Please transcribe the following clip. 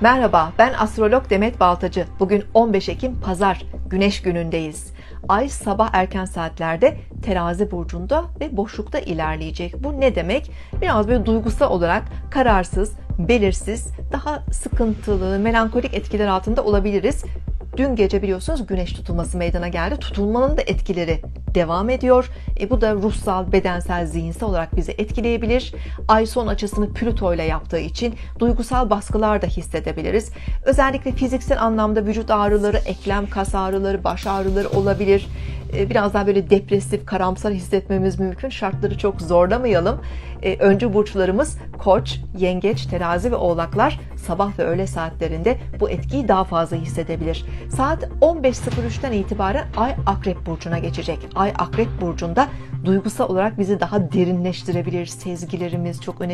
Merhaba, ben astrolog Demet Baltacı. Bugün 15 Ekim Pazar, Güneş günündeyiz. Ay sabah erken saatlerde terazi burcunda ve boşlukta ilerleyecek. Bu ne demek? Biraz böyle duygusal olarak kararsız, belirsiz, daha sıkıntılı, melankolik etkiler altında olabiliriz. Dün gece biliyorsunuz güneş tutulması meydana geldi. Tutulmanın da etkileri devam ediyor. E, bu da ruhsal, bedensel, zihinsel olarak bizi etkileyebilir. Ay son açısını Plüto ile yaptığı için duygusal baskılar da hissedebiliriz. Özellikle fiziksel anlamda vücut ağrıları, eklem kas ağrıları, baş ağrıları olabilir. E, biraz daha böyle depresif, karamsar hissetmemiz mümkün. Şartları çok zorlamayalım. E, öncü burçlarımız Koç, Yengeç, Terazi ve Oğlaklar sabah ve öğle saatlerinde bu etkiyi daha fazla hissedebilir. Saat 15.03'ten itibaren Ay Akrep Burcu'na geçecek. Ay Akrep Burcu'nda duygusal olarak bizi daha derinleştirebilir. Sezgilerimiz çok öne